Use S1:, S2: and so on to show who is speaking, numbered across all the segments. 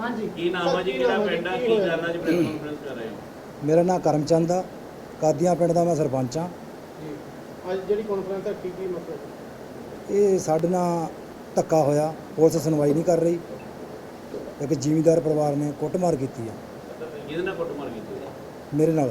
S1: ਹਾਂਜੀ।
S2: ਕੀ ਨਾਮ ਆ ਜੀ? ਕਿਹੜਾ ਪਿੰਡ ਆ? ਕੀ ਕਰਨਾ ਜੀ? ਪ੍ਰੈਸ ਕਾਨਫਰੰਸ ਕਰ ਰਹੇ ਹੋ।
S3: ਮੇਰਾ ਨਾਮ ਕਰਮਚੰਦ ਆ। ਕਾਦੀਆਂ ਪਿੰਡ ਦਾ ਮੈਂ ਸਰਪੰਚ ਆ।
S1: ਅੱਜ ਜਿਹੜੀ ਕਾਨਫਰੰਸ ਹੈ ਕੀ ਕੀ ਮਤਲਬ
S3: ਇਹ ਸਾਡੇ ਨਾਲ ਧੱਕਾ ਹੋਇਆ। ਪੁਲਿਸ ਸੁਣਵਾਈ ਨਹੀਂ ਕਰ ਰਹੀ। ਇੱਕ ਜ਼ਿਮੀਂਦਾਰ ਪਰਿਵਾਰ ਨੇ ਕੁੱਟਮਾਰ ਕੀਤੀ ਆ।
S2: ਕਿਹਦੇ ਨਾਲ ਕੁੱਟਮਾਰ ਕੀਤੀ ਹੈ
S3: ਮੇਰੇ ਨਾਲ।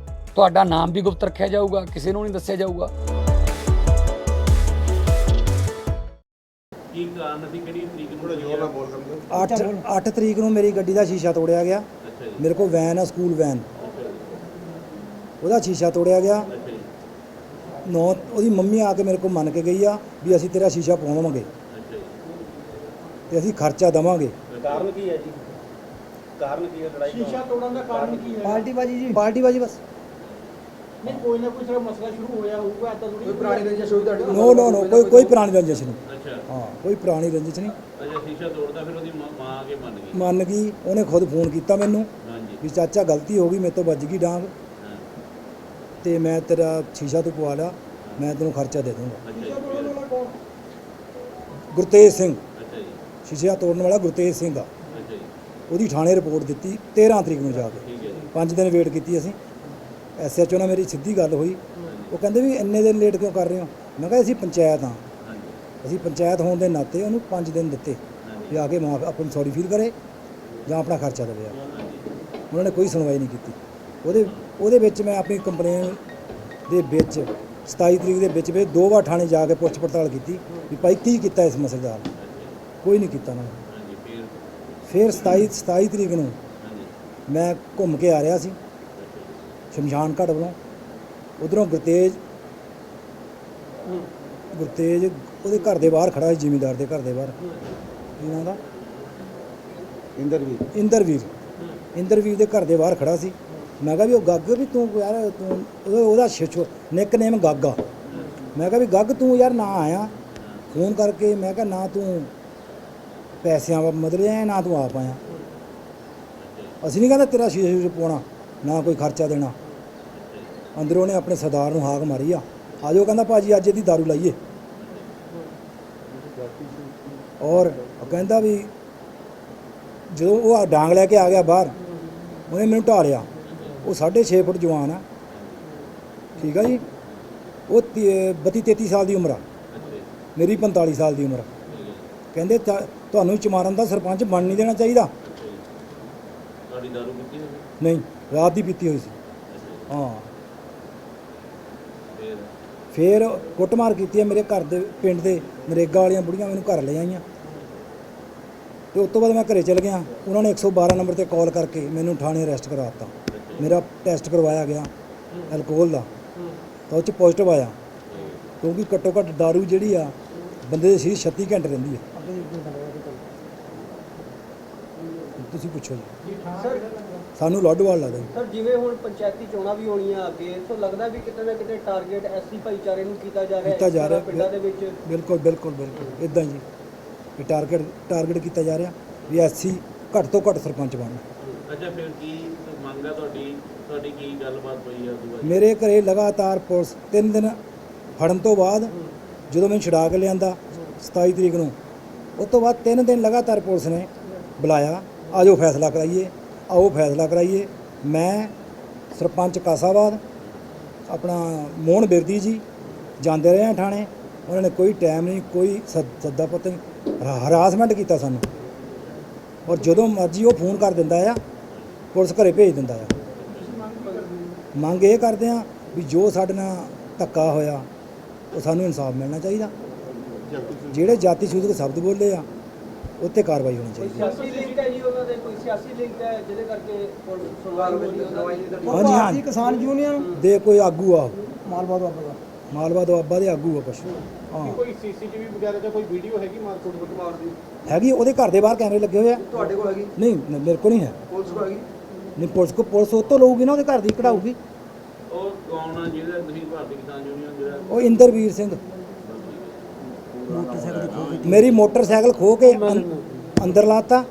S4: ਤੁਹਾਡਾ ਨਾਮ ਵੀ ਗੁਪਤ ਰੱਖਿਆ ਜਾਊਗਾ ਕਿਸੇ ਨੂੰ ਨਹੀਂ ਦੱਸਿਆ ਜਾਊਗਾ।
S2: ਕੀ ਕਾਰਨ ਸੀ ਕਿਹੜੀ ਤਰੀਕ ਨੂੰ ਹੋਈ ਆ?
S3: 8 8 ਤਰੀਕ ਨੂੰ ਮੇਰੀ ਗੱਡੀ ਦਾ ਸ਼ੀਸ਼ਾ ਤੋੜਿਆ ਗਿਆ। ਮੇਰੇ ਕੋਲ ਵੈਨ ਆ ਸਕੂਲ ਵੈਨ। ਉਹਦਾ ਸ਼ੀਸ਼ਾ ਤੋੜਿਆ ਗਿਆ। ਨੌ ਉਹਦੀ ਮੰਮੀ ਆ ਕੇ ਮੇਰੇ ਕੋਲ ਮੰਨ ਕੇ ਗਈ ਆ ਵੀ ਅਸੀਂ ਤੇਰਾ ਸ਼ੀਸ਼ਾ
S2: ਜੀ।
S3: ਤੇ ਅਸੀਂ ਖਰਚਾ ਦੇਵਾਂਗੇ।
S2: ਕਾਰਨ ਕੀ ਹੈ ਜੀ? ਕਾਰਨ ਕੀ ਹੈ ਲੜਾਈ
S1: ਸ਼ੀਸ਼ਾ ਤੋੜਨ ਦਾ ਕਾਰਨ ਕੀ ਹੈ?
S3: ਪਾਰਟੀ ਬਾਜੀ ਜੀ। ਪਾਰਟੀ ਬਾਜੀ ਬਸ।
S1: ਨਹੀਂ ਕੋਈ ਨਾ ਕੋਈ ਸਿਰਫ ਮਸਲਾ ਸ਼ੁਰੂ ਹੋਇਆ ਹੋਊਗਾ ਐਦਾਂ ਥੋੜੀ ਕੋਈ ਪੁਰਾਣੀ ਰੰਜਿਸ਼ ਹੋਈ ਤੁਹਾਡੀ
S3: ਨੋ ਨੋ ਨੋ ਕੋਈ ਕੋਈ ਪੁਰਾਣੀ ਰੰਜਿਸ਼ ਨਹੀਂ।
S2: ਅੱਛਾ।
S3: ਹਾਂ ਕੋਈ ਪੁਰਾਣੀ ਰੰਜਿਸ਼ ਨਹੀਂ।
S2: ਅੱਛਾ ਸ਼ੀਸ਼ਾ ਤੋੜਦਾ ਫਿਰ ਉਹਦੀ ਮਾਂ ਮਾਂ ਆ ਕੇ ਮੰਨ ਗਈ।
S3: ਮੰਨ ਗਈ ਉਹਨੇ ਖੁਦ ਫੋਨ ਕੀਤਾ ਮੈਨੂੰ
S2: ਹਾਂਜੀ।
S3: ਵੀ ਚਾਚਾ ਗਲਤੀ ਹੋ ਗਈ ਮੇਰੇ ਤੋਂ ਵੱਜ ਗਈ ਡਾਂਗ।
S2: ਹਾਂ।
S3: ਤੇ ਮੈਂ ਤੇਰਾ ਸ਼ੀਸ਼ਾ ਤੂੰ ਪਵਾ ਲਿਆ ਮੈਂ ਤੈਨੂੰ ਖਰਚਾ ਦੇ ਦੂੰਗਾ।
S2: ਅੱਛਾ ਜੀ। ਫਿਰ?
S3: ਗੁਰਤੇਜ ਸਿੰਘ।
S2: ਅੱਛਾ ਜੀ।
S3: ਸ਼ੀਸ਼ਾ ਤੋੜਨ ਵਾਲਾ ਗੁਰਤੇਜ ਸਿੰਘ ਆ।
S2: ਅੱਛਾ ਜੀ।
S3: ਉਹਦੀ ਥਾਣੇ ਰਿਪੋਰਟ ਦਿੱਤੀ 13 ਤਰੀਕ ਨੂੰ ਜਾ ਕੇ।
S2: ਠੀਕ ਹੈ ਜੀ।
S3: ਪੰਜ ਦਿਨ ਵੇਟ ਕੀਤੀ ਅਸੀਂ। ਐਸਐਚਓ ਨਾਲ ਮੇਰੀ ਸਿੱਧੀ ਗੱਲ ਹੋਈ। ਉਹ ਕਹਿੰਦੇ ਵੀ ਇੰਨੇ ਦਿਨ ਲੇਟ ਕਿਉਂ ਕਰ ਰਹੇ ਹੋ? ਮੈਂ ਕਿਹਾ ਅਸੀਂ ਪੰਚਾਇਤ ਹਾਂ। ਅਸੀਂ ਪੰਚਾਇਤ ਹੋਣ ਦੇ ਨਾਤੇ ਉਹਨੂੰ 5 ਦਿਨ ਦਿੱਤੇ ਵੀ ਆ ਕੇ ਮਾਫ ਆਪਣੀ ਸੌਰੀ ਫੀਲ ਕਰੇ ਜਾਂ ਆਪਣਾ ਖਰਚਾ ਦੇਵੇ ਉਹਨਾਂ ਨੇ ਕੋਈ ਸੁਣਵਾਈ ਨਹੀਂ ਕੀਤੀ। ਉਹਦੇ ਉਹਦੇ ਵਿੱਚ ਮੈਂ ਆਪਣੀ ਕੰਪਲੇਨ ਦੇ ਵਿੱਚ 27 ਤਰੀਕ ਦੇ ਵਿੱਚ ਵੀ ਦੋ ਵਾਰ ਥਾਣੇ ਜਾ ਕੇ ਪੁੱਛ ਪੜਤਾਲ ਕੀਤੀ ਵੀ ਭਾਈ ਕੀ ਕੀਤਾ ਇਸ ਮਸਲੇ ਦਾ? ਕੋਈ ਨਹੀਂ ਕੀਤਾ ਨੇ।
S2: ਫਿਰ?
S3: ਫਿਰ 27 27 ਤਰੀਕ ਨੂੰ ਮੈਂ ਘੁੰਮ ਕੇ ਆ ਰਿਹਾ ਸੀ। ਸ਼ਮਸ਼ਾਨ ਘਾਟ ਵੱਲੋਂ। ਉਧਰੋਂ ਗੁਰਤੇਜ ਗੁਰਤੇਜ ਉਹਦੇ ਘਰ ਦੇ ਬਾਹਰ ਖੜਾ ਸੀ ਜ਼ਿਮੀਂਦਾਰ ਦੇ ਘਰ ਦੇ ਬਾਹਰ। ਕੀ ਨਾਂ ਦਾ ਇੰਦਰਵੀਰ। ਇੰਦਰਵੀਰ। ਇੰਦਰਵੀਰ ਦੇ ਘਰ ਦੇ ਬਾਹਰ ਖੜਾ ਸੀ। ਮੈਂ ਕਿਹਾ ਵੀ ਉਹ ਗੱਗ ਵੀ ਤੂੰ ਯਾਰ ਤੂੰ ਉਹਦਾ- ਛਿਛੋ ਨਿਕਨੇਮ ਗੱਗਾ ਮੈਂ ਕਿਹਾ ਵੀ ਗੱਗ ਤੂੰ ਯਾਰ ਨਾ ਆਇਆ। ਫੋਨ ਕਰਕੇ ਮੈਂ ਕਿਹਾ ਨਾ ਤੂੰ ਪੈਸਿਆਂ ਲਿਆ ਨਾ ਤੂੰ ਆਪ ਆਇਆ। ਅਸੀਂ ਨਹੀਂ ਕਹਿੰਦਾ ਤੇਰਾ ਸ਼ੀਸ਼ੇ ਸ਼ੀਸ਼ੇ ਪਾਉਣਾ। ਨਾ ਕੋਈ ਖਰਚਾ ਦੇਣਾ। ਅੰਦਰੋਂ ਨੇ ਆਪਣੇ ਸਰਦਾਰ ਨੂੰ ਹਾਕ ਮਾਰੀ ਆ। ਆਜੋ ਕਹਿੰਦਾ ਭਾਜੀ, ਅੱਜ ਇਹਦੀ ਦਾਰੂ ਲਾਈਏ। ਔਰ ਕਹਿੰਦਾ ਵੀ ਜਦੋਂ ਉਹ ਆ ਡਾਂਗ ਲੈ ਕੇ ਆ ਗਿਆ ਬਾਹਰ, ਉਹਨੇ ਮੈਨੂੰ ਢਾਲਿਆ। ਉਹ 6.5 ਫੁੱਟ ਜਵਾਨ ਆ। ਠੀਕ ਆ ਜੀ? ਉਹ 32 33 ਸਾਲ ਦੀ ਉਮਰ ਆ। ਮੇਰੀ 45 ਸਾਲ ਦੀ ਉਮਰ ਆ। ਕਹਿੰਦੇ ਤਾਂ- ਤੁਹਾਨੂੰ ਚਮਾਰਨ ਦਾ ਸਰਪੰਚ ਬਣ ਨਹੀਂ ਦੇਣਾ ਚਾਹੀਦਾ।
S2: ਤੁਹਾਡੀ ਦਾਰੂ ਪੀਤੀ ਹੋਈ?
S3: ਨਹੀਂ ਰਾਤ ਦੀ ਪੀਤੀ ਹੋਈ ਸੀ। ਹਾਂ।
S2: ਫਿਰ?
S3: ਫਿਰ ਕੁੱਟਮਾਰ ਕੀਤੀ ਹੈ ਮੇਰੇ ਘਰ ਦੇ ਪਿੰਡ ਦੇ ਨਰੇਗਾ ਵਾਲੀਆਂ ਬੁੜੀਆਂ ਮੈਨੂੰ ਘਰ ਲੈ ਆਈਆਂ। ਤੇ ਉਸ ਤੋਂ ਬਾਅਦ ਮੈਂ ਘਰੇ ਚਲ ਗਿਆ। ਉਹਨਾਂ ਨੇ 112 ਨੰਬਰ ਤੇ ਕਾਲ ਕਰਕੇ ਮੈਨੂੰ ਥਾਣੇ ਅਰੈਸਟ ਕਰਾ ਦਿੱਤਾ ਮੇਰਾ ਟੈਸਟ ਕਰਵਾਇਆ ਗਿਆ ਅਲਕੋਹਲ ਦਾ। ਤਾਂ ਉਹ ਚ ਪੋਜ਼ਿਟਿਵ ਆਇਆ। ਕਿਉਂਕਿ ਘੱਟੋ ਘੱਟ दारू ਜਿਹੜੀ ਆ ਬੰਦੇ ਦੇ ਸਰੀਰ 36 ਘੰਟੇ ਰਹਿੰਦੀ ਹੈ ਤੁਸੀਂ ਪੁੱਛੋ ਜੀ।
S1: ਸਰ
S3: ਸਾਨੂੰ ਲੋਡਵਾਲ ਲੱਗਦਾ ਜੀ
S5: ਸਰ ਜਿਵੇਂ ਹੁਣ ਪੰਚਾਇਤੀ ਚੋਣਾਂ ਵੀ ਹੋਣੀਆਂ ਅੱਗੇ ਸੋ ਲੱਗਦਾ ਵੀ ਕਿਤੇ ਨਾ ਕਿਤੇ ਟਾਰਗੇਟ ਐਸਸੀ ਭਾਈਚਾਰੇ ਨੂੰ ਕੀਤਾ ਜਾ ਰਿਹਾ
S3: ਕੀਤਾ ਜਾ ਰਿਹਾ।
S5: ਪਿੰਡਾਂ ਦੇ ਵਿੱਚ।
S3: ਬਿਲਕੁਲ ਬਿਲਕੁਲ ਬਿਲਕੁਲ ਇਦਾਂ ਜੀ। ਵੀ ਟਾਰਗੇਟ ਟਾਰਗੇਟ ਕੀਤਾ ਜਾ ਰਿਹਾ ਵੀ ਐਸਸੀ ਘੱਟ ਤੋਂ ਘੱਟ ਸਰਪੰਚ ਬਣਨ।
S2: ਅੱਛਾ ਫਿਰ ਕੀ ਮੰਗ ਹੈ ਤੁਹਾਡੀ? ਤੁਹਾਡੀ ਕੀ ਗੱਲਬਾਤ ਹੋਈ ਆ ਦੁਆ
S3: ਮੇਰੇ ਘਰੇ ਲਗਾਤਾਰ ਪੁਲਿਸ ਤਿੰਨ ਦਿਨ ਫੜਨ ਤੋਂ ਬਾਅਦ ਜਦੋਂ ਮੈਨੂੰ ਛੁਡਾ ਕੇ ਲਿਆਂਦਾ 27 ਤਰੀਕ ਨੂੰ ਉਸ ਤੋਂ ਬਾਅਦ ਤਿੰਨ ਦਿਨ ਲਗਾਤਾਰ ਪੁਲਿਸ ਨੇ ਬੁਲਾਇਆ। ਆਜੋ ਫੈਸਲਾ ਕਰਾਈਏ, ਆਓ ਫੈਸਲਾ ਕਰਾਈਏ। ਮੈਂ ਸਰਪੰਚ ਕਾਸਾਬਾਦ ਆਪਣਾ ਮੋਹਨ ਬਿਰਦੀ ਜੀ, ਜਾਂਦੇ ਰਹੇ ਆ ਥਾਣੇ। ਉਹਨਾਂ ਨੇ ਕੋਈ ਟਾਈਮ ਨਹੀਂ, ਕੋਈ ਸੱਦ- ਸੱਦਾ ਪਤਾ ਨਹੀਂ ਹਰਾਸਮੈਂਟ ਕੀਤਾ ਸਾਨੂੰ। ਔਰ ਜਦੋਂ ਮਰਜ਼ੀ ਉਹ ਫੋਨ ਕਰ ਦਿੰਦਾ ਆ, ਪੁਲਿਸ ਘਰੇ ਭੇਜ ਦਿੰਦਾ ਆ। ਮੰਗ ਇਹ ਕਰਦੇ ਆ ਵੀ ਜੋ ਸਾਡੇ ਨਾਲ ਧੱਕਾ ਹੋਇਆ, ਉਹ ਸਾਨੂੰ ਇਨਸਾਫ ਮਿਲਣਾ ਚਾਹੀਦਾ। ਜਿਹੜੇ ਜਾਤੀ ਸੂਚਕ ਸ਼ਬਦ ਬੋਲੇ ਆ ਉੱਤੇ ਕਾਰਵਾਈ ਹੋਣੀ ਚਾਹੀਦੀ
S5: ਸਿਆਸੀ ਲਿੰਕ ਹੈ ਜੀ ਉਹਨਾਂ ਦੇ? ਕੋਈ ਸਿਆਸੀ ਲਿੰਕ ਹੈ ਜਿਹਦੇ ਕਰਕੇ ਸੁਣਵਾਈ ਹੋ? ਹੈ ਦੀ
S3: ਹਾਂਜੀ ਹਾਂ
S1: ਕਿਸਾਨ ਯੂਨੀਅਨ?
S3: ਦੇ ਕੋਈ ਆਗੂ ਆ।
S1: ਮਾਲਵਾ ਤੋਂ ਆਪਾਂ
S3: ਮਾਲਵਾ ਦੁਆਬਾ ਦੇ ਆਗੂ ਆ ਕੁਛ। ਹਾਂ।
S1: ਕੋਈ ਸੀਸੀਟੀਵੀ ਵਗੈਰਾ ਜਾਂ ਕੋਈ ਵੀਡੀਓ ਹੈਗੀ ਮਾਰਕੀਟ ਵਿੱਚ ਮਾਰ ਦੀ?
S3: ਹੈਗੀ ਉਹਦੇ ਘਰ ਦੇ ਬਾਹਰ ਕੈਮਰੇ ਲੱਗੇ ਹੋਏ ਆ।
S1: ਤੁਹਾਡੇ ਕੋਲ ਹੈਗੀ?
S3: ਨਹੀਂ ਨ- ਮੇਰੇ ਕੋਲ ਨਹੀਂ ਹੈ।
S1: ਪੁਲਿਸ ਕੋਲ ਹੈਗੀ?
S3: ਨਹੀਂ ਪੁਲਿਸ ਕੋ ਪੁਲਿਸ ਉਹ ਤੋਂ ਲਊਗੀ ਨਾ ਉਹਦੇ ਘਰ ਦੀ ਕਢਾਊਗੀ।
S2: ਉਹ ਕੌਣ ਆ ਜਿਹਦਾ ਤੁਸੀਂ ਭਾਰਤੀ ਕਿਸਾਨ ਯੂਨੀਅਨ ਜਿਹੜਾ
S3: ਉਹ ਇੰਦਰਵੀਰ ਸਿੰਘ। ਮੇਰੀ ਮੋਟਰਸਾਈਕਲ ਖੋ ਕੇ ਅੰ- ਅੰਦਰ ਲਾਤਾ।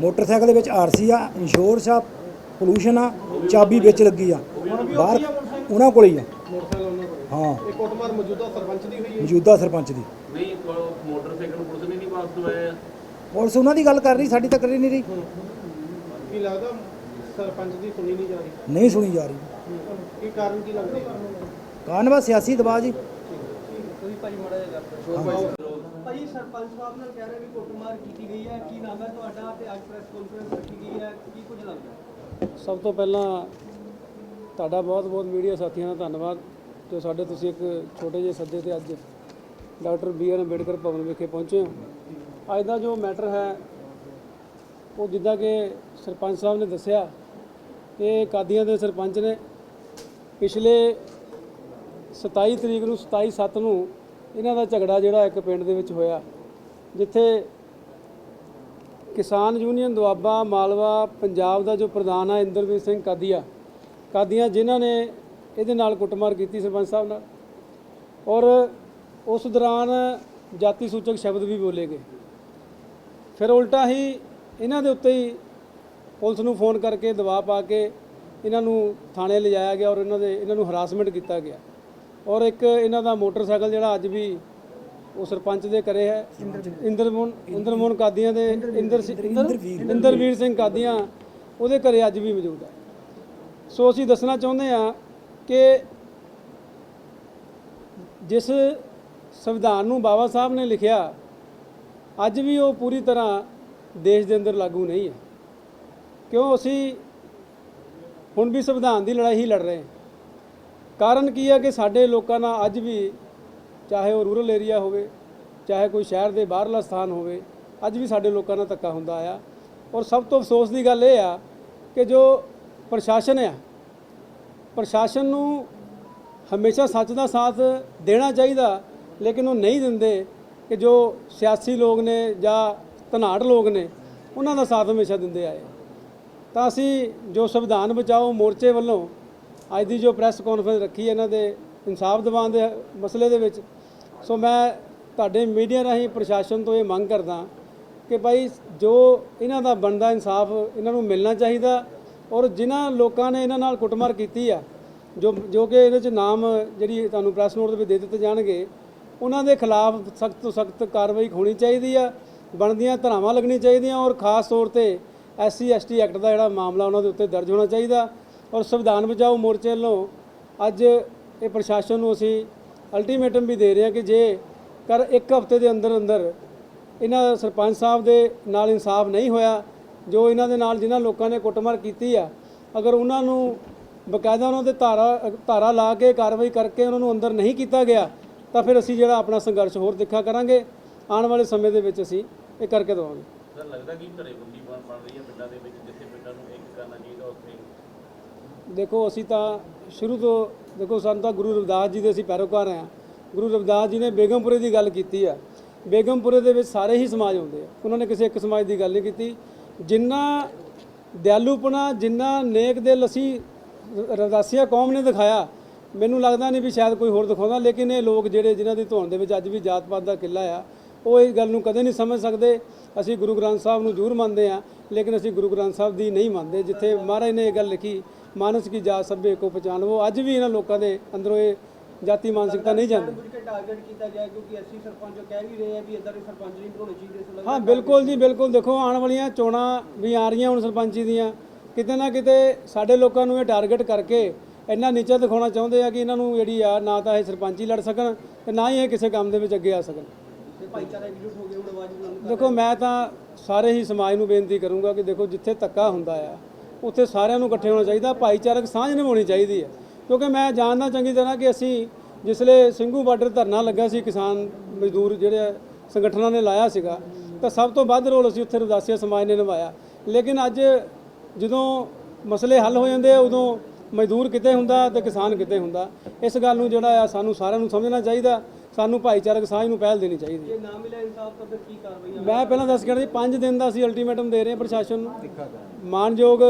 S3: ਮੋਟਰਸਾਈਕਲ ਦੇ ਵਿੱਚ ਆਰਸੀ ਆ ਇੰਸ਼ੋਰੈਂਸ ਆ ਪੋਲੂਸ਼ਨ ਆ ਚਾਬੀ ਵਿੱਚ ਲੱਗੀ ਆ। ਬਾਹਰ ਉਹਨਾਂ ਕੋਲ ਹੀ ਆ।
S1: ਮੋਟਰਸਾਈਕਲ ਉਹਨਾਂ ਕੋਲ
S3: ਹਾਂ।
S1: ਇਹ ਕੁੱਟਮਾਰ ਮੌਜੂਦਾ ਸਰਪੰਚ ਦੀ। ਹੋਈ ਹੈ
S3: ਮੌਜੂਦਾ ਸਰਪੰਚ ਦੀ
S2: ਨਹੀਂ ਕੋਲ ਮੋਟਰਸਾਈਕਲ ਪੁਲਿਸ ਨੇ ਨਹੀਂ ਵਾਪਸ ਦਵਾਇਆ?
S3: ਪੁਲਿਸ ਉਹਨਾਂ ਦੀ ਗੱਲ ਕਰ ਰਹੀ ਸਾਡੀ ਤਾਂ ਕਰੀ ਨਹੀਂ ਰਹੀ।
S1: ਕੀ ਲੱਗਦਾ ਸਰਪੰਚ ਦੀ ਸੁਣੀ ਨਹੀਂ ਜਾ ਰਹੀ?
S3: ਨਹੀਂ ਸੁਣੀ ਜਾ ਰਹੀ।
S1: ਕੀ ਕਾਰਨ ਕੀ ਲੱਗਦਾ
S3: ਕਾਰਨ ਵਾ ਸਿਆਸੀ ਦਬਾਅ ਜੀ।
S5: ਤੁਸੀਂ ਸਰਪੰਚ ਸਾਹਿਬ ਨਾਲ ਕਹਿ ਰਹੇ ਵੀ ਕੁੱਟਮਾਰ ਕੀਤੀ ਗਈ ਹੈ। ਕੀ ਨਾਮ ਹੈ ਤੁਹਾਡਾ ਤੇ ਅੱਜ ਪ੍ਰੈਸ ਕਾਨਫਰੰਸ ਰੱਖੀ ਗਈ ਹੈ। ਕੀ ਕੁਝ ਲੱਗਦਾ
S6: ਸਭ ਤੋਂ ਪਹਿਲਾਂ ਤੁਹਾਡਾ ਬਹੁਤ-ਬਹੁਤ ਮੀਡੀਆ ਸਾਥੀਆਂ ਦਾ ਧੰਨਵਾਦ ਜੋ ਸਾਡੇ ਤੁਸੀਂ ਇੱਕ ਛੋਟੇ ਜਿਹੇ ਸੱਦੇ ਤੇ ਅੱਜ doctor B R Ambedkar Bhavan ਵਿਖੇ ਪਹੁੰਚੇ ਹੋ। ਅੱਜ ਦਾ ਜੋ ਮੈਟਰ ਹੈ, ਉਹ ਜਿੱਦਾਂ ਕਿ ਸਰਪੰਚ ਸਾਹਿਬ ਨੇ ਦੱਸਿਆ ਕਿ ਕਾਦੀਆਂ ਦੇ ਸਰਪੰਚ ਨੇ ਪਿਛਲੇ 27 ਤਰੀਕ ਨੂੰ 27 7 ਨੂੰ ਇਹਨਾਂ ਦਾ ਝਗੜਾ ਜਿਹੜਾ ਇੱਕ ਪਿੰਡ ਦੇ ਵਿੱਚ ਹੋਇਆ, ਜਿੱਥੇ ਕਿਸਾਨ ਯੂਨੀਅਨ ਦੁਆਬਾ ਮਾਲਵਾ ਪੰਜਾਬ ਦਾ ਜੋ ਪ੍ਰਧਾਨ ਆ, ਇੰਦਰਵੀਰ ਸਿੰਘ ਕਾਦੀਆ। ਕਾਦੀਆਂ ਜਿਨ੍ਹਾਂ ਨੇ ਇਹਦੇ ਨਾਲ ਕੁੱਟਮਾਰ ਕੀਤੀ ਸਰਪੰਚ ਸਾਹਿਬ ਨਾਲ। ਔਰ ਉਸ ਦੌਰਾਨ ਜਾਤੀ ਸੂਚਕ ਸ਼ਬਦ ਵੀ ਬੋਲੇ ਗਏ। ਫਿਰ ਉਲਟਾ ਹੀ ਇਹਨਾਂ ਦੇ ਉੱਤੇ ਹੀ ਪੁਲਿਸ ਨੂੰ ਫੋਨ ਕਰਕੇ ਦਬਾਅ ਪਾ ਕੇ ਇਹਨਾਂ ਨੂੰ ਥਾਣੇ ਲਿਜਾਇਆ ਗਿਆ ਔਰ ਇਹਨਾਂ ਦੇ, ਇਹਨਾਂ ਨੂੰ ਹਰਾਸਮੈਂਟ ਕੀਤਾ ਗਿਆ। ਔਰ ਇੱਕ ਇਹਨਾਂ ਦਾ ਮੋਟਰਸਾਈਕਲ ਜਿਹੜਾ ਅੱਜ ਵੀ ਉਹ ਸਰਪੰਚ ਦੇ ਘਰੇ ਹੈ। ਇੰਦਰਮੋਹਨ ਇੰਦਰਮੋਹਨ ਕਾਦੀਆਂ ਦੇ ਇੰਦਰ ਸਿੰਘ- ਇੰਦਰ ਇੰਦਰਵੀਰ ਸਿੰਘ ਕਾਦੀਆਂ ਉਹਦੇ ਘਰੇ ਅੱਜ ਵੀ ਮੌਜੂਦ ਹੈ। ਸੋ ਅਸੀਂ ਦੱਸਣਾ ਚਾਹੁੰਦੇ ਹਾਂ ਕਿ ਜਿਸ ਸੰਵਿਧਾਨ ਨੂੰ ਬਾਬਾ ਸਾਹਿਬ ਨੇ ਲਿਖਿਆ ਅੱਜ ਵੀ ਉਹ ਪੂਰੀ ਤਰ੍ਹਾਂ ਦੇਸ਼ ਦੇ ਅੰਦਰ ਲਾਗੂ ਨਹੀਂ ਹੈ। ਕਿਉਂ ਅਸੀਂ ਹੁਣ ਵੀ ਸੰਵਿਧਾਨ ਦੀ ਲੜਾਈ ਹੀ ਲੜ ਰਹੇ ਹਾਂ। ਕਾਰਨ ਕੀ ਹੈ ਕਿ ਸਾਡੇ ਲੋਕਾਂ ਨਾਲ ਅੱਜ ਵੀ ਚਾਹੇ ਉਹ ਰੂਰਲ ਏਰੀਆ ਹੋਵੇ, ਚਾਹੇ ਕੋਈ ਸ਼ਹਿਰ ਦੇ ਬਾਹਰਲਾ ਸਥਾਨ ਹੋਵੇ, ਅੱਜ ਵੀ ਸਾਡੇ ਲੋਕਾਂ ਨਾਲ ਧੱਕਾ ਹੁੰਦਾ ਆ। ਔਰ ਸਭ ਤੋਂ ਅਫਸੋਸ ਦੀ ਗੱਲ ਇਹ ਆ ਕਿ ਜੋ ਪ੍ਰਸ਼ਾਸਨ ਆ, ਪ੍ਰਸ਼ਾਸਨ ਨੂੰ ਹਮੇਸ਼ਾ ਸੱਚ ਦਾ ਸਾਥ ਦੇਣਾ ਚਾਹੀਦਾ, ਲੇਕਿਨ ਉਹ ਨਹੀਂ ਦਿੰਦੇ ਕਿ ਜੋ ਸਿਆਸੀ ਲੋਕ ਨੇ ਜਾਂ ਧਨਾੜ ਲੋਕ ਨੇ, ਉਹਨਾਂ ਦਾ ਸਾਥ ਹਮੇਸ਼ਾ ਦਿੰਦੇ ਆਏ। ਤਾਂ ਅਸੀਂ ਜੋ ਸੰਵਿਧਾਨ ਬਚਾਓ ਮੋਰਚੇ ਵੱਲੋਂ ਅੱਜ ਦੀ ਜੋ ਪ੍ਰੈਸ ਕਾਨਫਰੰਸ ਰੱਖੀ ਇਹਨਾਂ ਦੇ ਇਨਸਾਫ ਦਿਵਾਉਣ ਦੇ ਮਸਲੇ ਦੇ ਵਿੱਚ, ਸੋ ਮੈਂ ਤੁਹਾਡੇ ਮੀਡੀਆ ਰਾਹੀਂ ਪ੍ਰਸ਼ਾਸਨ ਤੋਂ ਇਹ ਮੰਗ ਕਰਦਾ ਕਿ ਭਾਈ ਜੋ ਇਹਨਾਂ ਦਾ ਬਣਦਾ ਇਨਸਾਫ, ਇਹਨਾਂ ਨੂੰ ਮਿਲਣਾ ਚਾਹੀਦਾ ਔਰ ਜਿਨ੍ਹਾਂ ਲੋਕਾਂ ਨੇ ਇਹਨਾਂ ਨਾਲ ਕੁੱਟਮਾਰ ਕੀਤੀ ਆ, ਜੋ ਜੋ ਕਿ ਇਹਦੇ ਚ ਨਾਮ ਜਿਹੜੀ ਤੁਹਾਨੂੰ ਪ੍ਰੈਸ ਨੋਟ ਦੇ ਵਿੱਚ ਦੇ ਦਿੱਤੇ ਜਾਣਗੇ, ਉਹਨਾਂ ਦੇ ਖਿਲਾਫ ਸਖਤ ਤੋਂ ਸਖਤ ਕਾਰਵਾਈ ਹੋਣੀ ਚਾਹੀਦੀ ਆ, ਬਣਦੀਆਂ ਧਰਾਵਾਂ ਲੱਗਣੀ ਚਾਹੀਦੀਆਂ ਔਰ ਖਾਸ ਤੌਰ ਤੇ ਐਸਸੀ ਐਸਟੀ ਐਕਟ ਦਾ ਜਿਹੜਾ ਮਾਮਲਾ ਉਹਨਾਂ ਦੇ ਉੱਤੇ ਦਰਜ ਹੋਣਾ ਚਾਹੀਦਾ। ਔਰ ਸੰਵਿਧਾਨ ਬਚਾਓ ਮੋਰਚੇ ਵੱਲੋਂ ਅੱਜ ਇਹ ਪ੍ਰਸ਼ਾਸਨ ਨੂੰ ਅਸੀਂ ਅਲਟੀਮੇਟਮ ਵੀ ਦੇ ਰਹੇ ਹਾਂ ਕਿ ਜੇ ਕਰ ਇੱਕ ਹਫ਼ਤੇ ਦੇ ਅੰਦਰ ਅੰਦਰ ਇਹਨਾਂ ਸਰਪੰਚ ਸਾਹਿਬ ਦੇ ਨਾਲ ਇਨਸਾਫ ਨਹੀਂ ਹੋਇਆ, ਜੋ ਇਹਨਾਂ ਦੇ ਨਾਲ ਜਿਨ੍ਹਾਂ ਲੋਕਾਂ ਨੇ ਕੁੱਟਮਾਰ ਕੀਤੀ ਆ, ਅਗਰ ਉਹਨਾਂ ਨੂੰ ਬਕਾਇਦਾ ਉਹਨਾਂ ਦੇ ਧਾਰਾ ਧਾਰਾ ਲਾ ਕੇ ਕਾਰਵਾਈ ਕਰਕੇ ਉਹਨਾਂ ਨੂੰ ਅੰਦਰ ਨਹੀਂ ਕੀਤਾ ਗਿਆ, ਤਾਂ ਫਿਰ ਅਸੀਂ ਜਿਹੜਾ ਆਪਣਾ ਸੰਘਰਸ਼ ਹੋਰ ਤਿੱਖਾ ਕਰਾਂਗੇ। ਆਉਣ ਵਾਲੇ ਸਮੇਂ ਦੇ ਵਿੱਚ ਅਸੀਂ ਇਹ ਕਰਕੇ ਦਵਾਂਗੇ।
S2: ਸਰ, ਲੱਗਦਾ ਕਿ ਘਰੇ ਬੰਦੀ ਬਣ ਰਹੀ ਹੈ ਪਿੰਡਾਂ ਦੇ ਵਿੱਚ, ਜਿੱਥੇ ਪਿੰਡਾਂ ਨੂੰ ਇੱਕ ਕਰਨਾ ਚਾਹੀਦਾ, ਉੱਥੇ
S6: ਦੇਖੋ, ਅਸੀਂ ਤਾਂ ਸ਼ੁਰੂ ਤੋਂ, ਦੇਖੋ, ਸਾਨੂੰ ਤਾਂ ਗੁਰੂ ਰਵਿਦਾਸ ਜੀ ਦੇ ਅਸੀਂ ਪੈਰੋਕਾਰ ਹਾਂ। ਗੁਰੂ ਰਵਿਦਾਸ ਜੀ ਨੇ ਬੇਗਮਪੁਰੇ ਦੀ ਗੱਲ ਕੀਤੀ ਆ। ਬੇਗਮਪੁਰੇ ਦੇ ਵਿੱਚ ਸਾਰੇ ਹੀ ਸਮਾਜ ਆਉਂਦੇ ਆ। ਉਹਨਾਂ ਨੇ ਕਿਸੇ ਇੱਕ ਸਮਾਜ ਦੀ ਗੱਲ ਨਹੀਂ ਕੀਤੀ। ਜਿੰਨਾ ਦਿਆਲੂਪਣਾ, ਜਿੰਨਾ ਨੇਕ ਦਿਲ ਅਸੀਂ ਰਦਾਸੀਆ ਕੌਮ ਨੇ ਦਿਖਾਇਆ, ਮੈਨੂੰ ਲੱਗਦਾ ਨਹੀਂ ਵੀ ਸ਼ਾਇਦ ਕੋਈ ਹੋਰ ਦਿਖਾਉਂਦਾ। ਲੇਕਿਨ ਇਹ ਲੋਕ ਜਿਹੜੇ ਜਿਨ੍ਹਾਂ ਦੀ ਧੌਣ ਦੇ ਵਿੱਚ ਅੱਜ ਵੀ ਜਾਤ ਪਾਤ ਦਾ ਕਿੱਲਾ ਆ, ਉਹ ਇਸ ਗੱਲ ਨੂੰ ਕਦੇ ਨਹੀਂ ਸਮਝ ਸਕਦੇ। ਅਸੀਂ ਗੁਰੂ ਗ੍ਰੰਥ ਸਾਹਿਬ ਨੂੰ ਜ਼ਰੂਰ ਮੰਨਦੇ ਆ ਲੇਕਿਨ ਅਸੀਂ ਗੁਰੂ ਗ੍ਰੰਥ ਸਾਹਿਬ ਦੀ ਨਹੀਂ ਮੰਨਦੇ, ਜਿੱਥੇ ਮਹਾਰਾਜ ਨੇ ਇਹ ਗੱਲ ਲਿਖੀ ਮਾਨਸ ਕੀ ਜਾਤ ਸਭੇ ਕੋ ਪਛਾਣ ਉਹ ਅੱਜ ਵੀ ਇਹਨਾਂ ਲੋਕਾਂ ਦੇ ਅੰਦਰੋਂ ਇਹ ਜਾਤੀ ਮਾਨਸਿਕਤਾ ਨਹੀਂ ਜਾਂਦੀ।
S5: ਟਾਰਗੇਟ ਕੀਤਾ ਗਿਆ ਕਿਉਂਕਿ ਐਸਸੀ ਸਰਪੰਚ ਕਹਿ ਵੀ ਰਹੇ ਆ ਵੀ ਇਦਾਂ ਦੇ ਸਰਪੰਚ ਨਹੀਂ ਬਣਾਉਣੇ ਚਾਹੀਦੇ
S6: ਹਾਂ ਬਿਲਕੁਲ ਜੀ ਬਿਲਕੁਲ। ਦੇਖੋ ਆਉਣ ਵਾਲੀਆਂ ਚੋਣਾਂ ਵੀ ਆ ਰਹੀਆਂ ਹੁਣ ਸਰਪੰਚੀ ਦੀਆਂ। ਕਿਤੇ ਨਾ ਕਿਤੇ ਸਾਡੇ ਲੋਕਾਂ ਨੂੰ ਇਹ ਟਾਰਗੇਟ ਕਰਕੇ ਇੰਨਾ ਨੀਚਾ ਦਿਖਾਉਣਾ ਚਾਹੁੰਦੇ ਆ ਕਿ ਇਹਨਾਂ ਨੂੰ ਜਿਹੜੀ ਆ ਨਾ ਤਾਂ ਇਹ ਸਰਪੰਚੀ ਲੜ ਸਕਣ ਤੇ ਨਾ ਹੀ ਇਹ ਕਿਸੇ ਕੰਮ ਦੇ ਵਿੱਚ ਅੱਗੇ ਆ ਸਕਣ। ਦੇਖੋ ਮੈਂ ਤਾਂ ਸਾਰੇ ਹੀ ਸਮਾਜ ਨੂੰ ਬੇਨਤੀ ਕਰੂੰਗਾ ਕਿ ਦੇਖੋ ਜਿੱਥੇ ਧੱਕਾ ਹੁੰਦਾ ਆ ਉੱਥੇ ਸਾਰਿਆਂ ਨੂੰ ਇਕੱਠੇ ਹੋਣਾ ਚਾਹੀਦਾ, ਭਾਈਚਾਰਕ ਸਾਂਝ ਨਿਭਾਉਣੀ ਚਾਹੀਦੀ ਹੈ। ਕਿਉਂਕਿ ਮੈਂ ਜਾਣਦਾ ਚੰਗੀ ਤਰ੍ਹਾਂ ਕਿ ਅਸੀਂ ਜਿਸਲੇ ਸਿੰਘੂ ਬਾਰਡਰ ਧਰਨਾ ਲੱਗਾ ਸੀ ਕਿਸਾਨ ਮਜ਼ਦੂਰ ਜਿਹੜੇ ਸੰਗਠਨਾਂ ਨੇ ਲਾਇਆ ਸੀਗਾ, ਤਾਂ ਸਭ ਤੋਂ ਵੱਧ ਰੋਲ ਅਸੀਂ ਉੱਥੇ ਰਵਦਾਸੀਆ ਸਮਾਜ ਨੇ ਨਿਭਾਇਆ। ਲੇਕਿਨ ਅੱਜ ਜਦੋਂ ਮਸਲੇ ਹੱਲ ਹੋ ਜਾਂਦੇ ਆ, ਉਦੋਂ ਮਜ਼ਦੂਰ ਕਿਤੇ ਹੁੰਦਾ ਤੇ ਕਿਸਾਨ ਕਿਤੇ ਹੁੰਦਾ। ਇਸ ਗੱਲ ਨੂੰ ਜਿਹੜਾ ਆ ਸਾਨੂੰ ਸਾਰਿਆਂ ਨੂੰ ਸਮਝਣਾ ਚਾਹੀਦਾ। ਸਾਨੂੰ ਭਾਈਚਾਰਕ ਸਾਂਝ ਨੂੰ ਪਹਿਲ ਦੇਣੀ ਚਾਹੀਦੀ ਹੈ।
S5: ਜੇ ਨਾ ਮਿਲਿਆ ਇਨਸਾਫ ਤਾਂ ਫਿਰ ਕੀ ਕਾਰਵਾਈ
S6: ਮੈਂ ਪਹਿਲਾਂ ਦੱਸ ਗਿਆ ਜੀ 5 ਦਿਨ ਦਾ ਅਸੀਂ ਅਲਟੀਮੇਟਮ ਦੇ ਰਹੇ ਹਾਂ ਪ੍ਰਸ਼ਾਸਨ ਨੂੰ। ਮਾਨਯੋਗ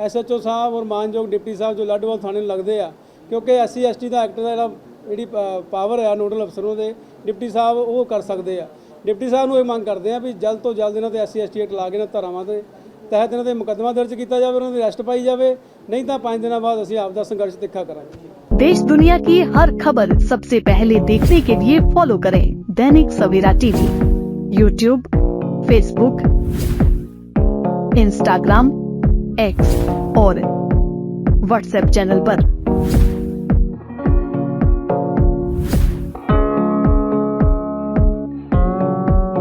S6: ਐਸਐਚਓ ਸਾਹਿਬ ਔਰ ਮਾਨਯੋਗ ਡਿਪਟੀ ਸਾਹਿਬ ਜੋ ਲੱਡਵਾਲ ਥਾਣੇ ਨੂੰ ਲੱਗਦੇ ਆ ਕਿਉਂਕਿ ਐਸਸੀ ਐਸਟੀ ਦਾ ਐਕਟ ਦਾ ਜਿਹੜਾ ਜਿਹੜੀ ਪਾਵਰ ਆ ਨੋਡਲ ਅਫਸਰਾਂ ਦੇ ਡਿਪਟੀ ਸਾਹਿਬ ਉਹ ਕਰ ਸਕਦੇ ਆ। ਡਿਪਟੀ ਸਾਹਿਬ ਨੂੰ ਇਹ ਮੰਗ ਕਰਦੇ ਆ ਵੀ ਜਲਦ ਤੋਂ ਜਲਦ ਇਹਨਾਂ ਤੇ ਐਸਸੀ ਐਸਟੀ ਐਕਟ ਲਾ ਕੇ ਨਾ ਧਾਰਾਵਾਂ ਦੇ ਤਹਿਤ ਇਹਨਾਂ ਦੇ ਮੁਕੱਦਮਾ ਦਰਜ ਕੀਤਾ ਜਾਵੇ ਉਹਨਾਂ ਦੀ ਅਰੈਸਟ ਪਾਈ ਜਾਵੇ ਨਹੀਂ ਤਾਂ 5 ਦਿਨਾਂ ਬਾਅਦ ਅਸੀਂ ਆਪ ਦਾ ਸੰਘਰਸ਼ ਤਿੱਖਾ ਕਰਾਂਗੇ
S7: देश दुनिया की हर खबर सबसे पहले देखने के लिए फॉलो करें Dainik Savera TV YouTube Facebook Instagram X और व्हाट्सएप चैनल पर।